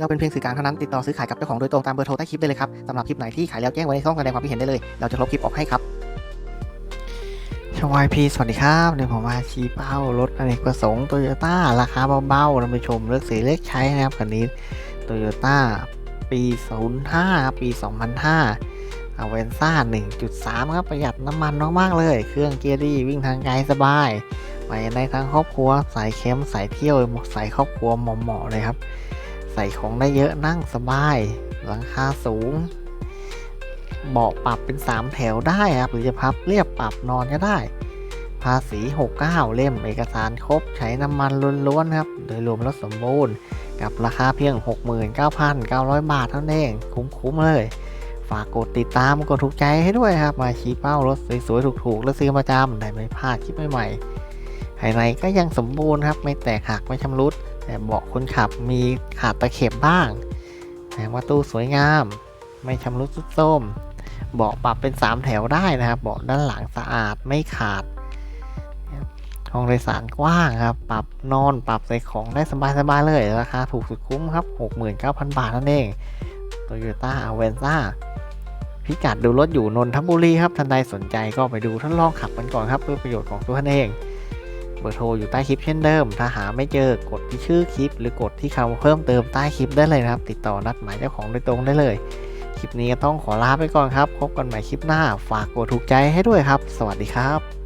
เราเป็นเพียงสื่อกลางเท่านั้นติดต่อซื้อขายกับเจ้าของโดยตรงตามเบอร์โทรใต้คลิปได้เลยครับสำหรับคลิปไหนที่ขายแล้วแจ้งไว้ในช่องแสดงความคิดเห็นได้เลย เราจะลบคลิปออกให้ครับชวายพีสวัสดีครับเดี๋ยผมมาชี้เป้ารถอเนกประสงค์โตโยต้าราคาเบาๆท่านผู้ชมเลือกสีเลือกใช้นะครับคันนี้โตโยต้าปี 05 ปี 2005อาเวนซ่า 1.3 ครับ ประหยัดน้ำมันมากๆเลย เครื่องเกียร์ดีวิ่งทางไกลสบายไปได้ทั้งครอบครัว สายเข้มสายเที่ยวสายครอบครัวเหมาะๆเลยครับ ใส่ของได้เยอะนั่งสบาย หลังคาสูง เบาะปรับเป็น 3 แถวได้ครับ หรือจะพับเรียบปรับนอนก็ได้ ภาษี 69 เล่มเอกสารครบ ใช้น้ำมันล้วนๆครับ โดยรวมรถสมบูรณ์ กับราคาเพียง 69,900 บาทเท่านั้นเอง คุ้มๆเลย ฝากกดติดตามกดถูกใจให้ด้วยครับ มาชี้เป้ารถสวยๆถูกๆ และซื้อประจำได้ไม่พลาดคลิปใหม่ๆภายในก็ยังสมบูรณ์ครับ ไม่แตกหักไม่ชำรุด แต่เบาะคนขับมีขาดตะเข็บบ้างแต่ประตูสวยงาม ไม่ชำรุดสุดโทรมเบาะปรับเป็น 3 แถวได้นะครับเบาะด้านหลังสะอาดไม่ขาดห้องโดยสารกว้างครับ ปรับนอนปรับใส่ของได้สบายๆเลย ราคาถูกสุดคุ้มครับ 69,000 บาทนั่นเอง Toyota a v e n z a พิกัดดูรถอยู่นนทบุรีครับท่านใดสนใจก็ไปดูทดลองขับกันก่อนครับเพื่อประโยชน์ของตัวท่านเอง เบอร์โทรอยู่ใต้คลิปเช่นเดิม ถ้าหาไม่เจอกดที่ชื่อคลิป หรือกดที่คำเพิ่มเติมใต้คลิปได้เลยนะครับ ติดต่อนัดหมายเจ้าของโดยตรงได้เลย คลิปนี้ก็ต้องขอลาไปก่อนครับ พบกันใหม่คลิปหน้า ฝากกดถูกใจให้ด้วยครับ สวัสดีครับ